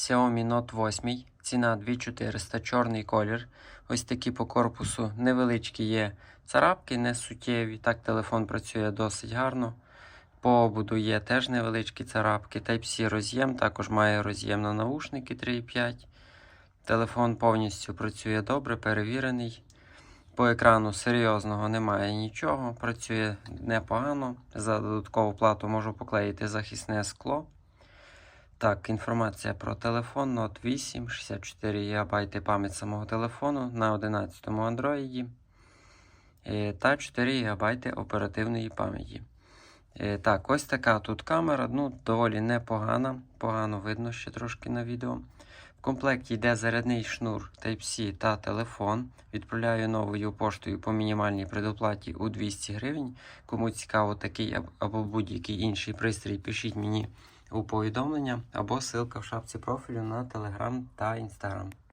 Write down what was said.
Xiaomi Note 8, ціна 2400, чорний колір. Ось такі по корпусу невеличкі є царапки, не суттєві. Так телефон працює досить гарно. По ободу є теж невеличкі царапки. Type-C роз'єм, також має роз'єм на наушники 3.5. Телефон повністю працює добре, перевірений. По екрану серйозного немає нічого, працює непогано. За додаткову плату можу поклеїти захисне скло. Так, інформація про телефон Note 8, 64 ГБ пам'ять самого телефону на 11 Android е, та 4 ГБ оперативної пам'яті. Е, Так, ось така тут камера, ну, доволі непогана, погано видно ще трошки на відео. В комплекті йде зарядний шнур Type-C та телефон. Відправляю новою поштою по мінімальній предоплаті у 200 гривень. Кому цікаво такий або будь-який інший пристрій, пишіть мені у повідомлення або ссылка в шапці профілю на Telegram та Instagram.